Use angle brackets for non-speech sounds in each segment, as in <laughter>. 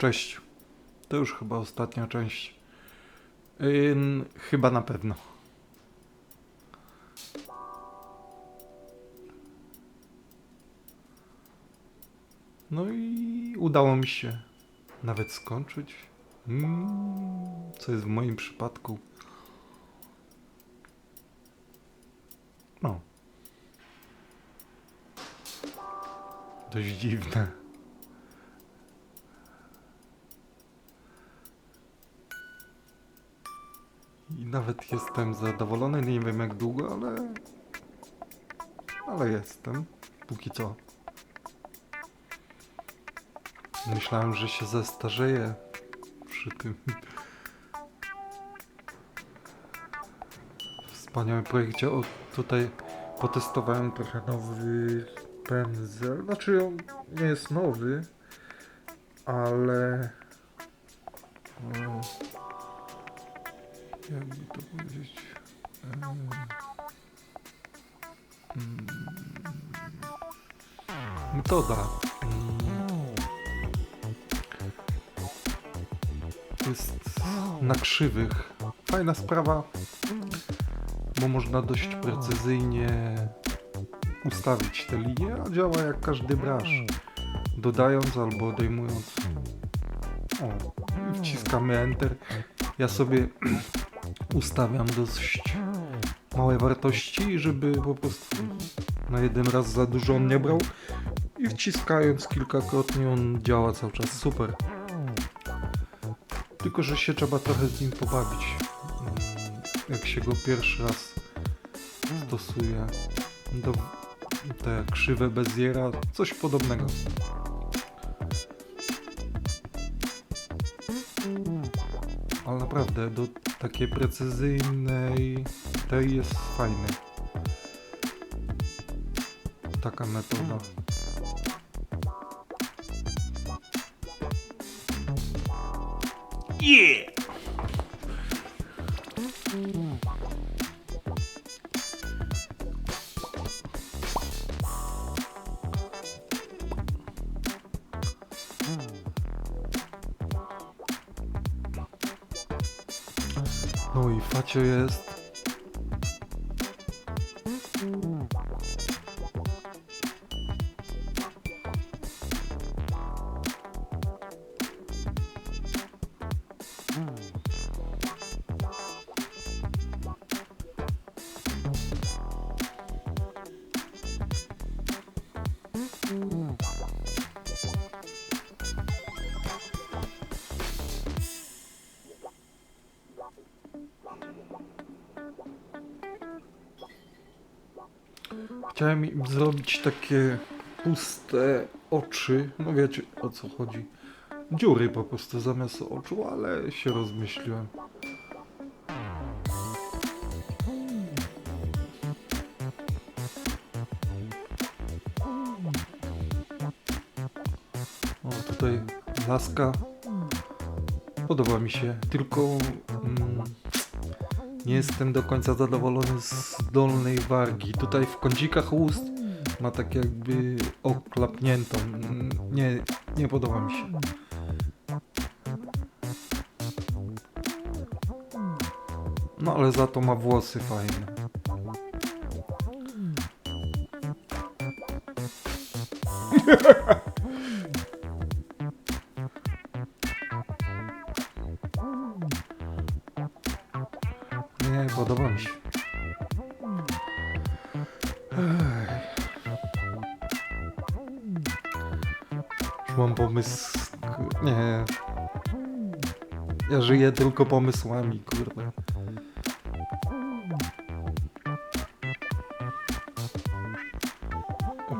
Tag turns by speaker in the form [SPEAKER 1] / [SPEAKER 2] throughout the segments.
[SPEAKER 1] Cześć. To już chyba ostatnia część. Ym, chyba na pewno. No i udało mi się nawet skończyć. Mm, co jest w moim przypadku. No. Dość dziwne. I nawet jestem zadowolony, nie wiem jak długo, ale... Ale jestem. Póki co. Myślałem, że się zestarzeję przy tym wspaniałym projekcie. O, tutaj potestowałem trochę nowy pędzel. Znaczy on nie jest nowy, ale... O, jakby to powiedzieć... em, mm, Metoda. mm, Jest na krzywych. Fajna sprawa, bo można dość precyzyjnie ustawić te linie, a działa jak każdy brasz. Dodając albo odejmując. O, wciskamy Enter. Ja sobie <clears throat> ustawiam dość małe wartości, żeby po prostu na jeden raz za dużo on nie brał. I wciskając kilkakrotnie on działa cały czas super. Tylko, że się trzeba trochę z nim pobawić. Jak się go pierwszy raz stosuje do te krzywe Beziera, coś podobnego. Naprawdę do takiej precyzyjnej tej jest fajny. Taka metoda. Yeah! No i facio jest. Chciałem im zrobić takie puste oczy. No wiecie o co chodzi. Dziury po prostu zamiast oczu, ale się rozmyśliłem. O, tutaj laska. Podoba mi się, tylko mm, nie jestem do końca zadowolony z dolnej wargi. Tutaj w kącikach ust ma tak jakby oklapniętą. Nie, nie podoba mi się. No ale za to ma włosy fajne. <laughs> Tylko pomysłami, kurde.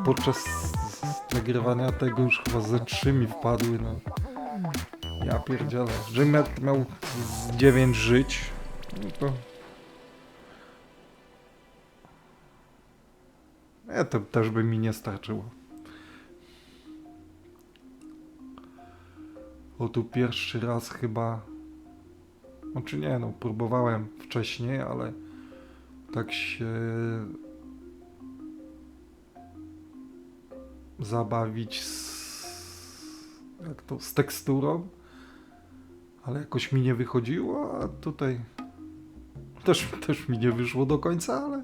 [SPEAKER 1] Podczas nagrywania tego już chyba ze trzy mi wpadły, no. Ja pierdzielę. Żebym miał, miał z 9 żyć, no to... Nie, to też by mi nie starczyło. O tu pierwszy raz chyba... Znaczy nie, no próbowałem wcześniej, ale tak się zabawić z jak to, z teksturą, ale jakoś mi nie wychodziło, a tutaj też, też mi nie wyszło do końca, ale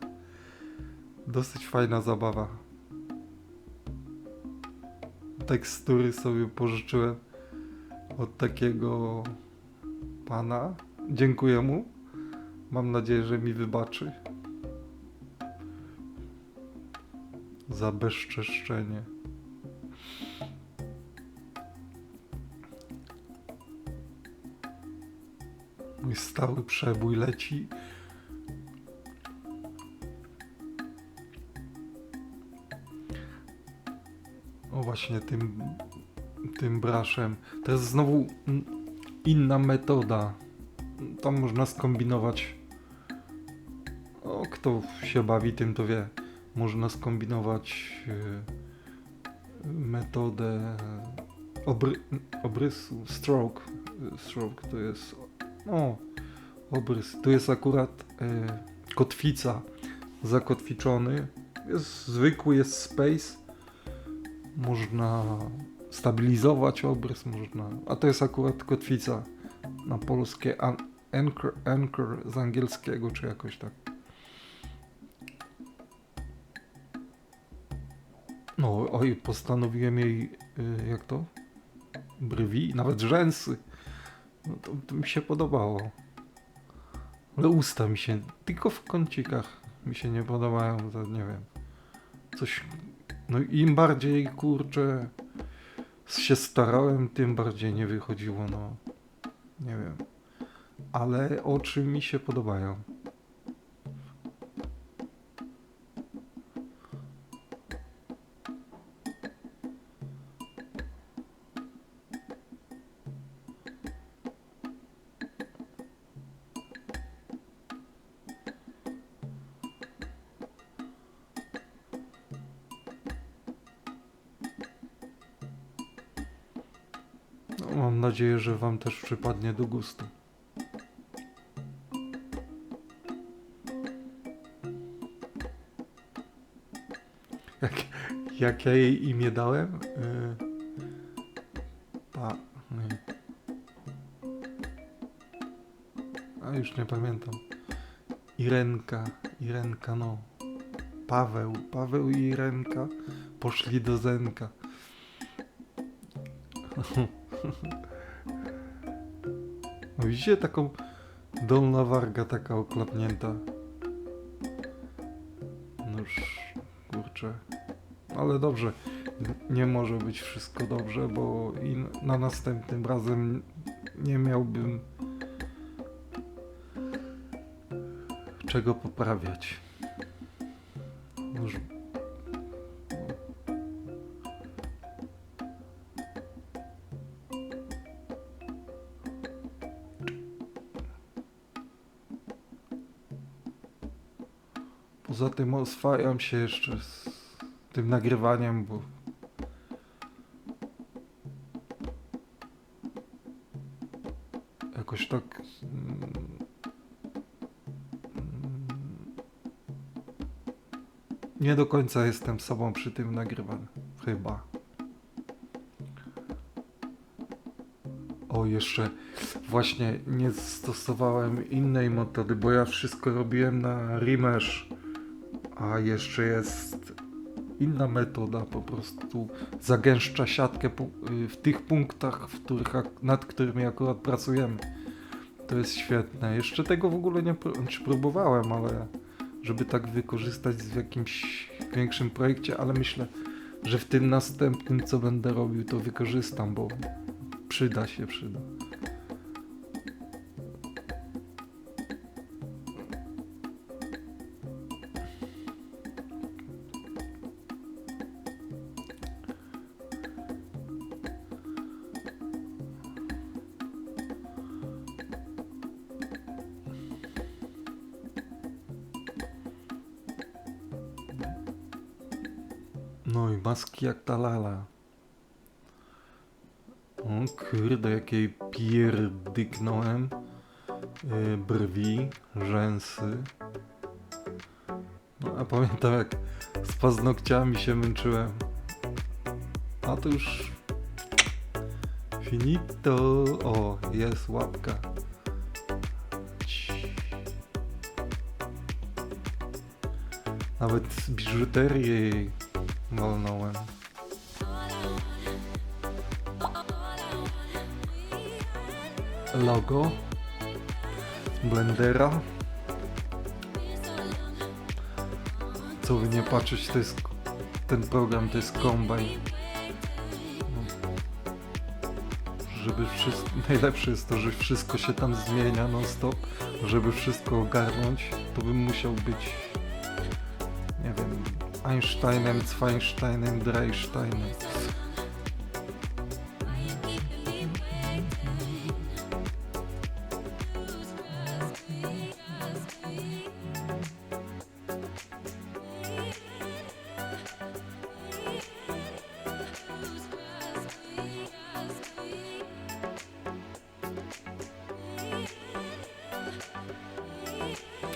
[SPEAKER 1] dosyć fajna zabawa. Tekstury sobie pożyczyłem od takiego pana. Dziękuję mu. Mam nadzieję, że mi wybaczy. Za bezczeszczenie. Mój stały przebój leci. O właśnie tym, tym braszem. Jest znowu inna metoda. Tam można skombinować. O, kto się bawi tym, to wie. Można skombinować y, metodę obry, obrysu, stroke. Y, Stroke to jest. O, obrys. Tu jest akurat y, kotwica. Zakotwiczony. Jest zwykły, jest space. Można stabilizować obrys, można. A to jest akurat kotwica na polskie an- anchor, anchor z angielskiego, czy jakoś tak. No, oj, postanowiłem jej, y, jak to? Brwi, nawet rzęsy. No to, to mi się podobało. Ale usta mi się, tylko w kącikach mi się nie podobają, to nie wiem. Coś, no im bardziej, kurczę, się starałem, tym bardziej nie wychodziło, no. Nie wiem. Ale oczy mi się podobają. Mam nadzieję, że Wam też przypadnie do gustu. Jak, jak ja jej imię dałem? Yy, pa. Nie. A już nie pamiętam. Irenka, Irenka, no. Paweł, Paweł i Irenka poszli do Zenka. No <laughs> widzicie taką dolna warga taka oklapnięta. Noż, kurczę. Ale dobrze. Nie może być wszystko dobrze, bo i na następnym razem nie miałbym czego poprawiać. Już Poza tym oswajam się jeszcze z tym nagrywaniem, bo jakoś tak mm, nie do końca jestem sobą przy tym nagrywaniu. Chyba. O, jeszcze właśnie nie stosowałem innej metody, bo ja wszystko robiłem na Remesh. A jeszcze jest inna metoda, po prostu zagęszcza siatkę y, w tych punktach, w których, nad którymi akurat pracujemy. To jest świetne. Jeszcze tego w ogóle nie znaczy próbowałem, ale żeby tak wykorzystać w jakimś większym projekcie, ale myślę, że w tym następnym, co będę robił, to wykorzystam, bo przyda się, przyda. No i maski jak ta lala. O kurde, jakiej pierdyknąłem. Yy, brwi, rzęsy. No a pamiętam jak z paznokciami się męczyłem. A to już Finito. O, jest łapka. Nawet biżuterię walnąłem. Logo Blendera. Co by nie patrzeć, to jest ten program to jest kombajn. No. Żeby wszystko, <laughs> najlepsze jest to, że wszystko się tam zmienia non stop. Żeby wszystko ogarnąć, to bym musiał być nie wiem, Einsteinem, Zweinsteinem, Dreisteinem.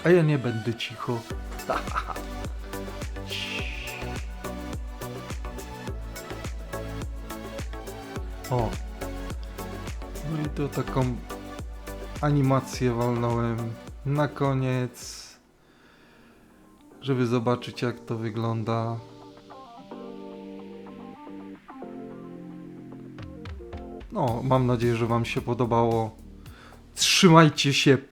[SPEAKER 1] A ja nie będę cicho. <laughs> O. No i to taką animację walnąłem na koniec, żeby zobaczyć jak to wygląda. No, mam nadzieję, że Wam się podobało. Trzymajcie się,